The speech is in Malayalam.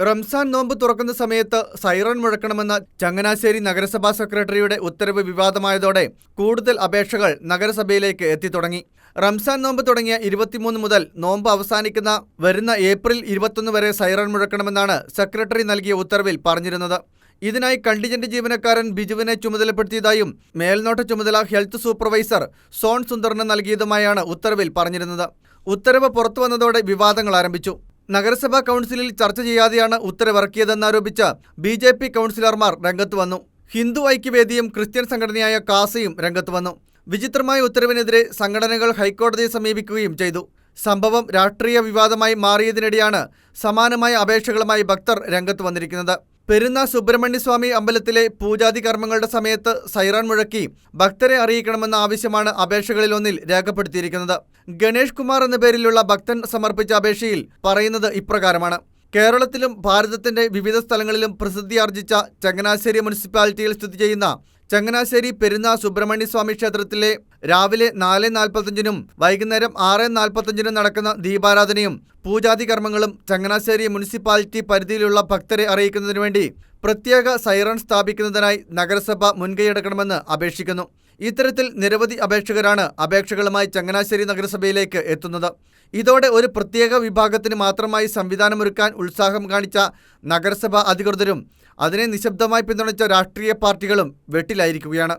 റംസാൻ നോമ്പ് തുറക്കുന്ന സമയത്ത് സൈറൺ മുഴക്കണമെന്ന ചങ്ങനാശ്ശേരി നഗരസഭാ സെക്രട്ടറിയുടെ ഉത്തരവ് വിവാദമായതോടെ കൂടുതൽ അപേക്ഷകൾ നഗരസഭയിലേക്ക് എത്തിത്തുടങ്ങി റംസാൻ നോമ്പ് തുടങ്ങിയ ഇരുപത്തിമൂന്ന് മുതൽ നോമ്പ് അവസാനിക്കുന്ന വരുന്ന ഏപ്രിൽ ഇരുപത്തൊന്ന് വരെ സൈറൺ മുഴക്കണമെന്നാണ് സെക്രട്ടറി നൽകിയ ഉത്തരവിൽ പറഞ്ഞിരുന്നത്. ഇതിനായി കണ്ടിജന്റ് ജീവനക്കാരൻ ബിജുവിനെ ചുമതലപ്പെടുത്തിയതായും മേൽനോട്ട ചുമതല ഹെൽത്ത് സൂപ്പർവൈസർ സോൺ സുന്ദറിന് നൽകിയതുമായാണ് ഉത്തരവിൽ പറഞ്ഞിരുന്നത്. ഉത്തരവ് പുറത്തുവന്നതോടെ വിവാദങ്ങൾ ആരംഭിച്ചു. നഗരസഭാ കൗൺസിലിൽ ചർച്ച ചെയ്യാതെയാണ് ഉത്തരവിറക്കിയതെന്നാരോപിച്ച് ബി ജെ പി കൗൺസിലർമാർ രംഗത്ത് വന്നു. ഹിന്ദു ഐക്യവേദിയും ക്രിസ്ത്യൻ സംഘടനയായ കാസയും രംഗത്ത് വന്നു. വിചിത്രമായ ഉത്തരവിനെതിരെ സംഘടനകൾ ഹൈക്കോടതിയെ സമീപിക്കുകയും ചെയ്തു. സംഭവം രാഷ്ട്രീയ വിവാദമായി മാറിയതിനിടെയാണ് സമാനമായ അപേക്ഷകളുമായി ഭക്തർ രംഗത്ത് വന്നിരിക്കുന്നത്. പെരുന്ന സുബ്രഹ്മണ്യസ്വാമി അമ്പലത്തിലെ പൂജാതി കർമ്മങ്ങളുടെ സമയത്ത് സൈറാൻ മുഴക്കി ഭക്തരെ അറിയിക്കണമെന്ന ആവശ്യമാണ് അപേക്ഷകളിലൊന്നിൽ രേഖപ്പെടുത്തിയിരിക്കുന്നത്. ഗണേഷ് കുമാർ എന്ന പേരിലുള്ള ഭക്തൻ സമർപ്പിച്ച അപേക്ഷയിൽ പറയുന്നത് ഇപ്രകാരമാണ്. കേരളത്തിലും ഭാരതത്തിന്റെ വിവിധ സ്ഥലങ്ങളിലും പ്രസിദ്ധിയാർജിച്ച ചങ്ങനാശ്ശേരി മുനിസിപ്പാലിറ്റിയിൽ സ്ഥിതി ചെയ്യുന്ന ചങ്ങനാശ്ശേരി പെരുന്ന സുബ്രഹ്മണ്യസ്വാമി ക്ഷേത്രത്തിലെ രാവിലെ നാല് നാൽപ്പത്തഞ്ചിനും വൈകുന്നേരം ആറ് നാൽപ്പത്തഞ്ചിനും നടക്കുന്ന ദീപാരാധനയും പൂജാതി കർമ്മങ്ങളും ചങ്ങനാശ്ശേരി മുനിസിപ്പാലിറ്റി പരിധിയിലുള്ള ഭക്തരെ അറിയിക്കുന്നതിനു വേണ്ടി പ്രത്യേക സൈറൺ സ്ഥാപിക്കുന്നതിനായി നഗരസഭ മുൻകൈയെടുക്കണമെന്ന് അപേക്ഷിക്കുന്നു. ഇത്തരത്തിൽ നിരവധി അപേക്ഷകരാണ് അപേക്ഷകളുമായി ചങ്ങനാശ്ശേരി നഗരസഭയിലേക്ക് എത്തുന്നത്. ഇതോടെ ഒരു പ്രത്യേക വിഭാഗത്തിന് മാത്രമായി സംവിധാനമൊരുക്കാൻ ഉത്സാഹം കാണിച്ച നഗരസഭാ അധികൃതരും അതിനെ നിശബ്ദമായി പിന്തുണച്ച രാഷ്ട്രീയ പാർട്ടികളും വെട്ടിലായിരിക്കുകയാണ്.